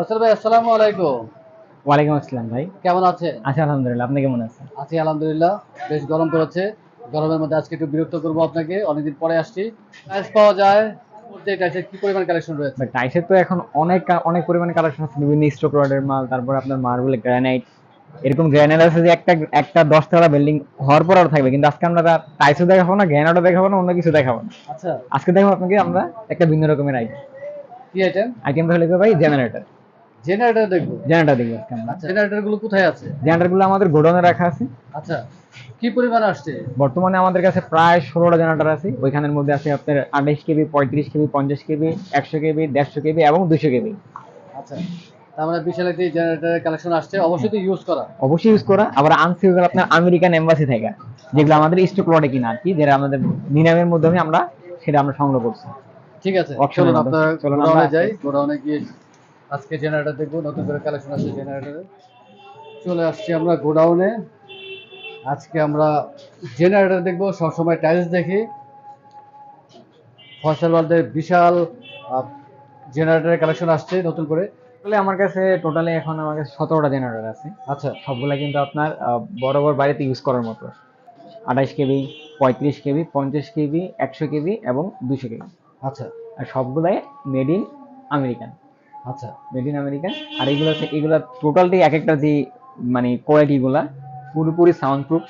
ভাই আসসালামু আলাইকুম। ওয়ালাইকুম আসসালাম ভাই। কেমন আছেন? আছি আলহামদুলিল্লাহ আপনি কেমন আছেন? আছি আলহামদুলিল্লাহ বেশ গরম পড়েছে। গরমের মধ্যে আজকে একটু বিরক্ত করব আপনাকে অনেকদিন পরে আসছি। টাইলস পাওয়া যায় কি পরিমাণ কালেকশন রয়েছে? টাইসের তো এখন অনেক অনেক পরিমাণে কালেকশন আছে বিভিন্ন রডের মাল তারপর আপনার মার্বেল গ্রানাইট এরকম গ্রানাইট আছে যে একটা একটা দশ তলা বিল্ডিং হওয়ার পর আরও থাকবে। কিন্তু আজকে আমরা টাইসও দেখাবো না গ্রানাইটও দেখাবো না অন্য কিছু দেখাবো না। আচ্ছা। আজকে দেখাবো আপনাকে আমরা একটা ভিন্ন রকমের আইটেম কি আইটেম আইটেমটা হলে ভাই জেনারেটর জেনারেটর দেখব। জেনারেটর দেখব আমরা। আচ্ছা। জেনারেটরগুলো কোথায় আছে? জেনারেটরগুলো আমাদের গোডাউনে রাখা আছে। আচ্ছা। কি পরিমাণ আসছে? বর্তমানে আমাদের কাছে প্রায় ষোলোটা জেনারেটর আছে। ওইখানের মধ্যে আছে আপনার আঠাইশ কেবি পঁয়ত্রিশ কেবি পঞ্চাশ কেবি একশো কেবি দেড়শো কেবি এবং দুশো কেবি। আচ্ছা। তার মানে বিশাল একটি জেনারেটরের কালেকশন আসছে। অবশ্যই তো ইউজ করা। অবশ্যই ইউজ করা। আবার আনছি আপনার আমেরিকান এম্বাসি থেকে যেগুলো আমাদের স্টক লটে কিনা আর কি যেটা আমাদের নিলামের মাধ্যমে আমরা সেটা আমরা সংগ্রহ করছি। ঠিক আছে। চলুন আপনার। গোডাউনে যাই। গোডাউনে গিয়ে আজকে জেনারেটর দেখব নতুন করে কালেকশন আছে জেনারেটরে চলে আসছি আমরা গোডাউনে। আজকে আমরা জেনারেটর দেখব সবসময় টাইলস দেখি। ফসল ওয়ার্ল্ডের বিশাল জেনারেটরের কালেকশন আসছে নতুন করে। আসলে আমার কাছে টোটালি এখন আমার কাছে সতেরোটা জেনারেটর আছে। আচ্ছা। সবগুলা কিন্তু আপনার বড় বড় বাড়িতে ইউজ করার মতো। আঠাইশ কেবি পঁয়ত্রিশ কেবি পঞ্চাশ কেবি একশো কেবি এবং দুশো কেবি। আচ্ছা। আর সবগুলাই মেড ইন আমেরিকান আচ্ছা মেড ইন আমেরিকান আর এগুলো এগুলো টোটালটি এক একটা যে মানে কোয়ালিটি গুলা পুরোপুরি সাউন্ড প্রুফ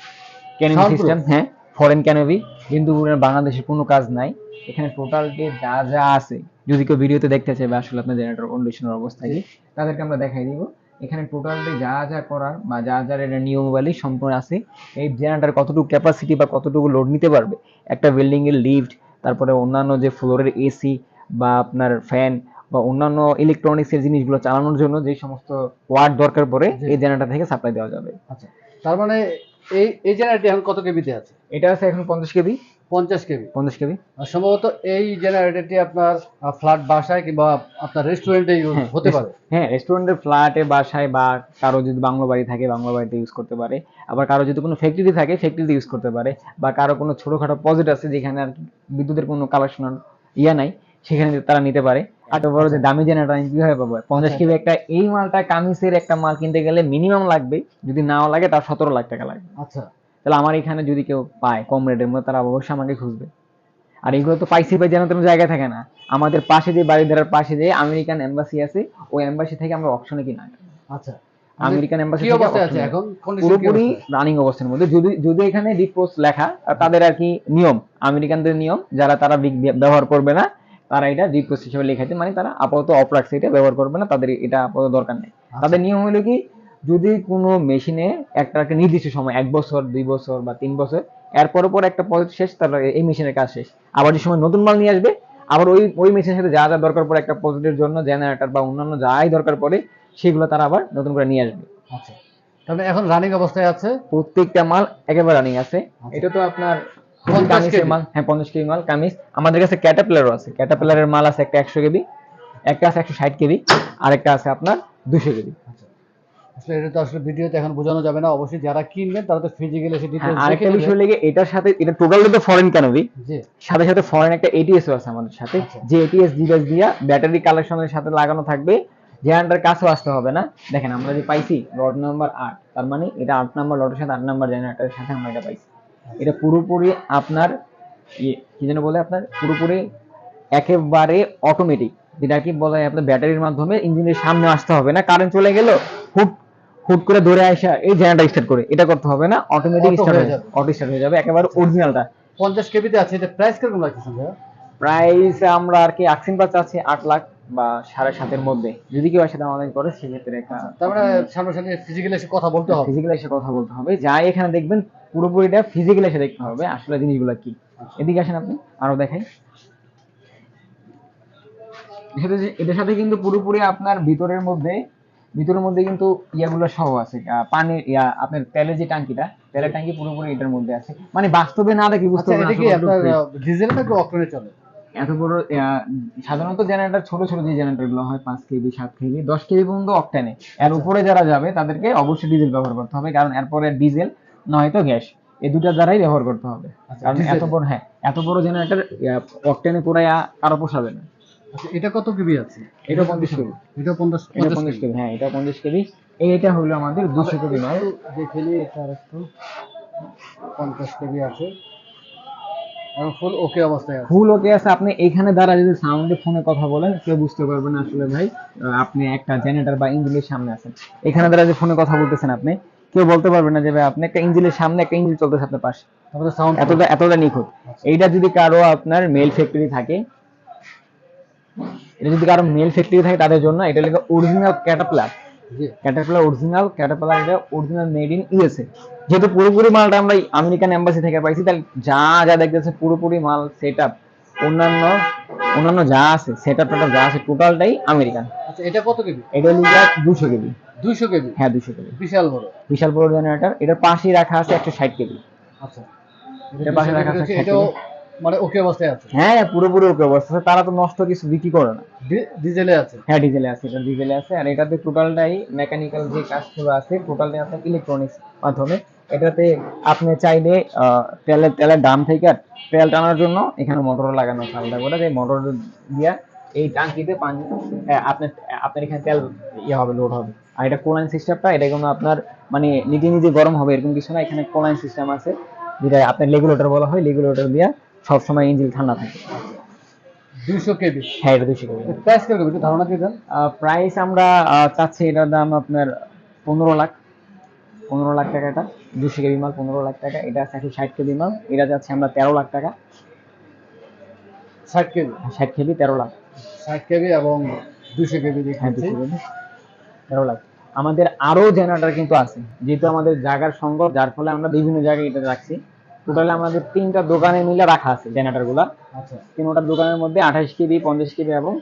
ক্যানোভি সিস্টেম হ্যাঁ ফরেন ক্যানোভি কিন্তু বাংলাদেশে কোনো কাজ নাই। এখানে টোটালটি যা যা আছে যদি কেউ ভিডিওতে দেখতে চাই বা আসলে আপনার জেনারেটর কন্ডিশনের অবস্থা কি তাদেরকে আমরা দেখাই দিব। এখানে টোটালটি যা যা করার বা যা যা এটা নিয়মাবলী সম্পূর্ণ আছে। এই জেনারেটর কতটুকু ক্যাপাসিটি বা কতটুকু লোড নিতে পারবে? একটা বিল্ডিং এর লিফট তারপরে অন্যান্য যে ফ্লোরের এসি বা আপনার ফ্যান বা অন্যান্য ইলেকট্রনিক্স এর জিনিসগুলো চালানোর জন্য যে সমস্ত ওয়ার্ড দরকার পড়ে এই জেনারেটর থেকে সাপ্লাই দেওয়া যাবে। আচ্ছা। তার মানে এই এই জেনারেটর এখন কত কেবিতে আছে? এটা আছে এখন পঞ্চাশ কেবি পঞ্চাশ কেবি পঞ্চাশ কেবি সম্ভবত এই জেনারেটরটি আপনার ফ্ল্যাট বাসায় কিংবা আপনার রেস্টুরেন্টে ইউজ হ্যাঁ, হতে পারে? হ্যাঁ রেস্টুরেন্টের ফ্ল্যাটে বাসায় বা কারও যদি বাংলো বাড়ি থাকে বাংলো বাড়িতে ইউজ করতে পারে। আবার কারও যদি কোনো ফ্যাক্টরি থাকে ফ্যাক্টরিতে ইউজ করতে পারে। বা কারও কোনো ছোটখাটো প্রজেক্ট আছে যেখানে আর বিদ্যুতের কোনো কালেকশন ইয়া নাই সেখানে তারা নিতে পারে। আর তো বড় যে দামি জেনারেটর আমি কীভাবে পাবো? পঞ্চাশ কেবি একটা এই মালটা কামিজের একটা মাল কিনতে গেলে মিনিমাম লাগবে। যদি নাও লাগে তার সতেরো লাখ টাকা লাগবে। আচ্ছা। তাহলে আমার এখানে যদি কেউ পায় কম রেটের মধ্যে তারা অবশ্যই আমাকে খুঁজবে। আর এগুলো তো পাইসি পাই যেন তেন জায়গায় থাকে না। আমাদের পাশে যে বাড়িধারার পাশে যে আমেরিকান এম্বাসি আছে ওই এম্বাসি থেকে আমরা অপশনে কিনা। আচ্ছা। আমেরিকান এম্বাসি কি অবস্থায় আছে এখন। পুরোপুরি রানিং অবস্থার মধ্যে। যদি যদি এখানে রিপোর্ট লেখা তাদের আর কি নিয়ম। আমেরিকানদের নিয়ম যারা তারা ব্যবহার করবে না তারা এটা ডিপোজ হিসেবে লেখাতে মানে তারা আপাতত অফ রাখছে এটা ব্যবহার করবে না তাদের এটা আপাতত দরকার নেই। তাদের নিয়ম হলো কি যদি কোনো মেশিনে একটা একটা নির্দিষ্ট সময় এক বছর দুই বছর বা তিন বছর এরপর পর একটা প্রজেক্ট শেষ তাহলে এই মেশিনের কাজ শেষ। আবার যে সময় নতুন মাল নিয়ে আসবে আবার ওই ওই মেশিনের সাথে যা যা দরকার পড়ে একটা প্রজেক্টের জন্য জেনারেটর বা অন্যান্য যাই দরকার পড়ে সেগুলো তারা আবার নতুন করে নিয়ে আসবে। আচ্ছা। তার মানে এখন রানিং অবস্থায় আছে? প্রত্যেকটা মাল একেবারে রানিং আছে। এটা তো আপনার শুধু 50 কামিজের মাল হ্যাঁ পঞ্চাশ কেবি মাল কামিজ। আমাদের কাছে ক্যাটাপিলারও আছে। ক্যাটাপিলারের মাল আছে একটা একশো কেবি একটা আছে একশো ষাট কেবি আর একটা আছে আপনার দুশো কেবি আচ্ছা। আসলে এটা তো আসলে ভিডিওতে এখন বোঝানো যাবে না। অবশ্যই যারা কিনবেন তারা তো ফিজিক্যালি এসে হ্যাঁ ডিটেইলস আরেকটা বিষয় লেগে এটার সাথে এটা টোটালি তো ফরেন ক্যানোভি সাথে সাথে ফরেন একটা এটিএস আছে আমাদের সাথে। আচ্ছা। যে এটিএস ডিভাইস দিয়া ব্যাটারি কালেকশনের সাথে লাগানো থাকবে জেনারেটার কাছেও আসতে হবে না। দেখেন আমরা যে পাইছি লট নাম্বার আট তার মানে এটা আট নাম্বার লটের সাথে আট নাম্বার জেনারেটারের সাথে আমরা এটা পাইছি। এটা পুরোপুরি আপনার ইয়ে কি যেন বলে আপনার? পুরোপুরি একেবারে অটোমেটিক যেটা কি বলা হয় আপনার ব্যাটারির মাধ্যমে ইঞ্জিনের সামনে আসতে হবে না কারেন্ট চলে গেল হুট হুট করে ধরে আসা এই জেনারেটর স্টার্ট করে। এটা করতে হবে না অটোমেটিক স্টার্ট হয়ে যাবে। অটো স্টার্ট হয়ে যাবে একেবারে অরিজিনালটা পঞ্চাশ কেবিতে আছে এটা প্রাইস কীরকম রাখতেছেন ভাইয়া প্রাইস আমরা আর কি আকসিন পাচ্ছি আছে আট লাখ বা সাড়ে সাতের মধ্যে। যদি কেউ আসে অনলাইন করে সেক্ষেত্রে একটা তার মানে সামনাসামনি ফিজিক্যালি এসে কথা বলতে হবে। ফিজিক্যাল এসে কথা বলতে হবে। যাই এখানে দেখবেন পুরোপুরিটা ফিজিক্যাল এসে দেখতে হবে আসলে জিনিসগুলো কি। এদিকে আসেন আপনি আরও দেখাই। এটার সাথে- কিন্তু পুরোপুরি আপনার ভিতরের মধ্যে ভিতরের মধ্যে কিন্তু ইয়াগুলো সহ আছে। পানির ইয়া আপনার তেলের যে টাঙ্কিটা তেলের টাঙ্কি পুরোপুরি এটার মধ্যে আছে। মানে বাস্তবে না দেখি বুঝতে আচ্ছা পারবেন এটা কি ডিজেল নাকি অক্টেনে চলে? এত বড় সাধারণত জেনারেটর ছোট ছোট যে জেনারেটরগুলো হয় পাঁচ কেবি সাত কেবি দশ কেবি পর্যন্ত অকটেনে এর উপরে যারা যাবে তাদেরকে অবশ্যই ডিজেল ব্যবহার করতে হবে। কারণ এরপরে ডিজেল নয়তো গ্যাস। এই দুটা দ্বারাই ব্যবহার করতে হবে। আচ্ছা, কারণ এত বড় হ্যাঁ এত বড় জেনারেটর অকটেনে পুরাই কারও পোষাবে না। আচ্ছা এটা কত কেবি আছে? এটা পঞ্চাশ কেবি। এটা পঞ্চাশ এটা পঞ্চাশ পঞ্চাশ কেবি। কেবি হ্যাঁ এটা পঞ্চাশ কেবি। এইটা হলো আমাদের দুশো কেবি মাল দেখে নিই এটা আরেকটু। পঞ্চাশ কেবি আছে। ফুল ওকে অবস্থায় আছে। ফুল ওকে আছে। আপনি এখানে দ্বারা যদি সাউন্ডে ফোনে কথা বলেন কেউ বুঝতে পারবেন না আসলে ভাই। আপনি একটা জেনারেটর বা ইঞ্জিনের সামনে আছেন। এখানে দ্বারা যে ফোনে কথা বলতেছেন আপনি কেউ বলতে পারবে না যে ভাই আপনি একটা ইঞ্জিনের সামনে একটা ইঞ্জিন চলতেছে আপনার পাশে। এতটা এতটা নিখুঁত। আচ্ছা। এইটা যদি কারও আপনার মেল ফ্যাক্টরি থাকে এটা যদি কারও মেল ফ্যাক্টরি থাকে তাদের জন্য এটা লেখা original caterpillar caterpillar original caterpillar এটা অরিজিনাল মেড ইন ইউএসএ যেহেতু পুরোপুরি মালটা আমরা আমেরিকান এম্বাসি থেকে পাইছি তাহলে যা যা দেখতেছে পুরোপুরি মাল সেট আপ অন্যান্য অন্যান্য যা আছে সেট আপ যা আছে টোটালটাই আমেরিকান আচ্ছা এটা কত কেজি? এটা লিটার দুশো কেজি। 200 কেজি? হ্যাঁ 200 কেজি। বিশাল বড়। বিশাল বড় এটার পাশে রাখা আছে 160 কেজি। আচ্ছা। পাশে রাখা আছে মানে ওকে অবস্থায় আছে? হ্যাঁ, হ্যাঁ পুরোপুরি ওকে তারা তো নষ্ট কিছু বিক্রি করে না। ডিজেলে আছে? হ্যাঁ ডিজেলে আছে এটা ডিজেলে আছে। আর এটাতে টোটালটাই মেকানিক্যাল যে কাজগুলো আছে টোটালটাই আছে ইলেকট্রনিক্স মাধ্যমে। এটাতে আপনি চাইলে তেলের তেলের দাম থেকে তেল টানার জন্য এখানে মোটর লাগানো আছে। করে এই মোটর দিয়ে এই টাঙ্কিতে পানি আপনার এখানে তেল ইয়ে হবে লোড হবে। আর এটা কোলাইন সিস্টেমটা এটা কোনো আপনার মানে নিজে নিজে গরম হবে এরকম কিছু না এখানে কোলাইন সিস্টেম আছে যেটা আপনার রেগুলেটর বলা হয় রেগুলেটর দিয়া সবসময় ইঞ্জিন ঠান্ডা থাকে। দুইশো কেবি? হ্যাঁ এটা দুশো কেবি। প্রাইস কীরকম একটু ধারণা দিয়ে দেন? প্রাইস আমরা চাচ্ছি এটার দাম আপনার পনেরো লাখ। পনেরো লাখ টাকা এটা দুশো কেবি মাল পনেরো লাখ টাকা। এটা আছে একশো ষাট কেবি মাল এটা যাচ্ছে আমরা তেরো লাখ টাকা। ষাট কেবি? ষাট কেবি তেরো লাখ। ষাট কেবি এবং দুইশো কেবি হ্যাঁ দেখাচ্ছি। দুশো কেবি তেরো লাখ। আমাদের আরও জেনারেটর কিন্তু আছে। যেহেতু আমাদের জায়গার সংকট যার ফলে আমরা বিভিন্ন জায়গায় এটা রাখছি। টোটালি আমাদের তিনটা দোকানে মিলে রাখা আছে জেনারেটরগুলা। আচ্ছা। তিনটা দোকানের মধ্যে আঠাশ কেবি পঞ্চাশ কেবি এবং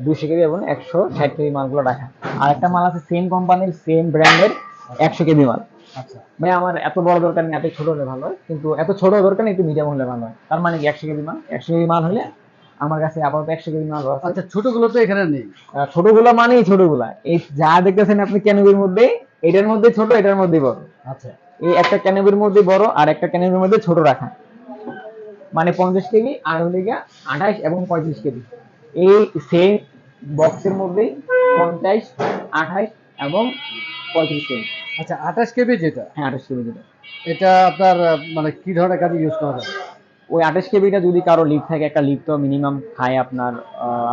দুশো কেবি এবং একশো ষাট কেবি মালগুলো রাখা। আর একটা মাল আছে সেম কোম্পানির সেম ব্র্যান্ডের একশো কেবি মাল। আচ্ছা। ভাই আমার এত বড় দরকার নেই এত ছোট হলে ভালো হয়। কিন্তু এত ছোট দরকার নেই একটু মিডিয়াম হলে ভালো হয়। তার মানে কি একশো কেবি মাল? একশো কেবি মাল হলে আমার কাছে আপাতত একশো কেবি মাল আছে আচ্ছা ছোটগুলো তো এখানে নেই। ছোটগুলো মানেই ছোটগুলা। এই যা দেখতেছেন আপনি ক্যানোবির মধ্যে এটার মধ্যে ছোট এটার মধ্যে বড়। আচ্ছা। এই একটা ক্যানোবির মধ্যে বড় আর একটা ক্যানোবির মধ্যে ছোট রাখা। মানে পঞ্চাশ কেজি আর হলে গিয়া আঠাশ এবং পঁয়ত্রিশ কেজি। এই সেম বক্সের মধ্যেই পঞ্চাশ আঠাশ এবং পঁয়ত্রিশ কেজি। আচ্ছা আঠাশ কেবি যেটা হ্যাঁ আঠাশ কেবি যেটা। এটা আপনার মানে কি ধরনের কাজে ইউজ করা যায়? ওই আঠাশ কেবিটা যদি কারও লিফ থাকে, একটা লিফ তো মিনিমাম খায় আপনার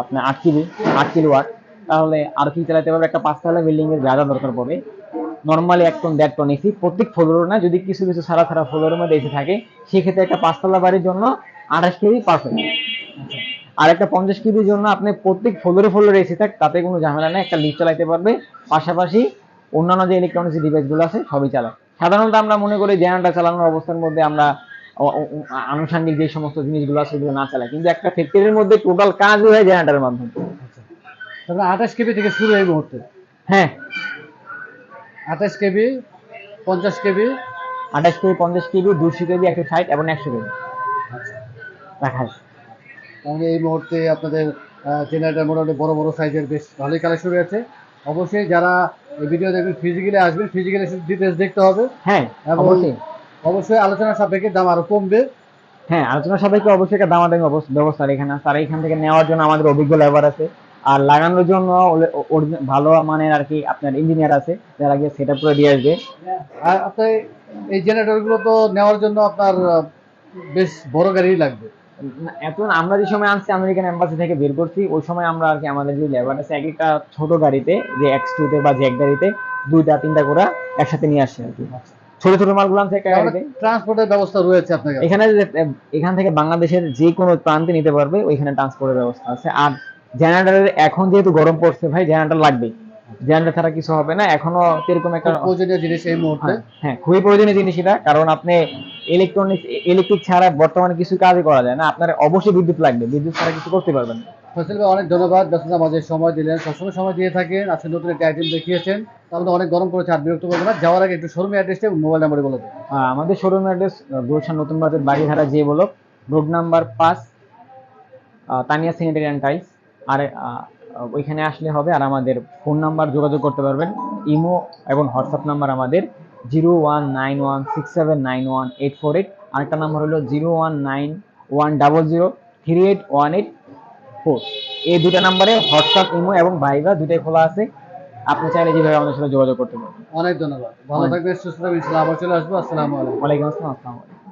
আপনার আট কিলো আট কিলো ওয়াট তাহলে আর কি চালাতে পারবে, একটা পাঁচতলা বিল্ডিং এর জায়গা দরকার পড়বে। নর্মালি এক টন দেড় টন এসি প্রত্যেক ফ্লোর না, যদি কিছু কিছু সারা সারা ফ্লোরের মধ্যে এসি থাকে, সেক্ষেত্রে একটা পাঁচতলা বাড়ির জন্য আঠাশ কেবি পারফেক্ট আর একটা পঞ্চাশ কেবির জন্য আপনি প্রত্যেক ফ্লোরে ফ্লোরে এসি থাক, তাতে কোনো ঝামেলা নেই, একটা লিফট চালাইতে পারবে। পাশাপাশি অন্যান্য যে ইলেকট্রনিক্স ডিভাইসগুলো আছে, সবই চালায়। সাধারণত আমরা মনে করি জেনারেটর চালানোর অবস্থার মধ্যে আমরা আনুষঙ্গিক যে সমস্ত জিনিসগুলো আছে সেগুলো না চালায়। কিন্তু একটা ফ্যাক্টরির মধ্যে টোটাল কাজ হয় জেনারেটরের মাধ্যমে। আচ্ছা। তারপরে আঠাশ কেবি থেকে শুরু এই মুহূর্তে? হ্যাঁ। আঠাশ কেবি পঞ্চাশ কেবি? আঠাশ কেবি পঞ্চাশ কেবি দুশো কেবি একশো ষাট এবং একশো কেবি। আচ্ছা। রাখা তাহলে এই মুহূর্তে আপনাদের জেনারেটার মোটামুটি বড় বড় সাইজের বেশ ভালোই কালেকশন রয়েছে। অবশ্যই যারা এই ভিডিও দেখবেন ফিজিক্যালি আসবেন ফিজিক্যালি ডিটেলস দেখতে হবে। হ্যাঁ অবশ্যই। অবশ্যই আলোচনা সাপেক্ষে দাম আরও কমবে। হ্যাঁ আলোচনা সাপেক্ষে অবশ্যই একটা দামাদামি ব্যবস্থা এখানে আর এখান থেকে নেওয়ার জন্য আমাদের অভিজ্ঞ লেবার আছে। আর লাগানোর জন্য ভালো মানের আর কি আপনার ইঞ্জিনিয়ার আছে যারা গিয়ে সেট আপ করে দিয়ে আসবে। আর আপনার এই জেনারেটরগুলো তো নেওয়ার জন্য আপনার বেশ বড় গাড়ি লাগবে। এখন আমরা যে সময় আনছি আমেরিকান এম্বাসি থেকে বের করছি ওই সময় আমরা আর কি আমাদের যে লেবার আছে এক একটা ছোট গাড়িতে যে এক্স টুতে বা জ্যাক গাড়িতে দুইটা তিনটা করে একসাথে নিয়ে আসছে আর কি। ছোট ছোট মালগুলো আনছে ট্রান্সপোর্টের ব্যবস্থা রয়েছে আপনার এখানে এখান থেকে বাংলাদেশের যে কোনো প্রান্তে নিতে পারবে ওইখানে ট্রান্সপোর্টের ব্যবস্থা আছে। আর জেনারেটরের এখন যেহেতু গরম পড়ছে ভাই জেনারেটর লাগবেই। জেনারেটর ছাড়া কিছু হবে না এখনও এরকম একটা প্রয়োজনীয় জিনিস এই মুহূর্তে। হ্যাঁ, হ্যাঁ খুবই প্রয়োজনীয় জিনিস এটা কারণ আপনি ইলেকট্রনিক্স ইলেকট্রিক ছাড়া বর্তমানে কিছু কাজই করা যায় না। আপনার অবশ্যই বিদ্যুৎ লাগবে বিদ্যুৎ ছাড়া কিছু করতে পারবেন না। ফসল ভাই অনেক ধন্যবাদ। ব্যস্ততা মাঝে সময় দিলেন। সবসময় সময় দিয়ে থাকেন। আজকে নতুন একটা আইটেম দেখিয়েছেন। তাহলে অনেক গরম করেছে আর বিরক্ত করব না। যাওয়ার আগে একটু শোরুমে অ্যাড্রেসটা মোবাইল নাম্বারে বলে আহ, আমাদের শোরুম অ্যাড্রেস গুলশান নতুন বাজার বাড়িধারা যে বলক রোড নাম্বার পাঁচ তানিয়া স্যানিটারি অ্যান্ড টাইলস আর ওইখানে আসলে হবে আর আমাদের ফোন নাম্বার যোগাযোগ করতে পারবেন। ইমো এবং হোয়াটসঅ্যাপ নাম্বার আমাদের। Zero one nine one six seven nine one eight four eight আরেকটা নাম্বার হলো zero one nine one double zero three eight one eight four এই দুটা নাম্বারে হোয়াটসঅ্যাপ ইমো এবং ভাইবা দুটাই খোলা আছে। আপনি চাইলে যেভাবে আমাদের সাথে যোগাযোগ করতে পারেন অনেক ধন্যবাদ। ভালো থাকবেন সুস্থ থাকবেন ইনশাআল্লাহ আবার চলে আসব। আসসালামু আলাইকুম। ওয়ালাইকুম আসসালাম আসসালামু আলাইকুম।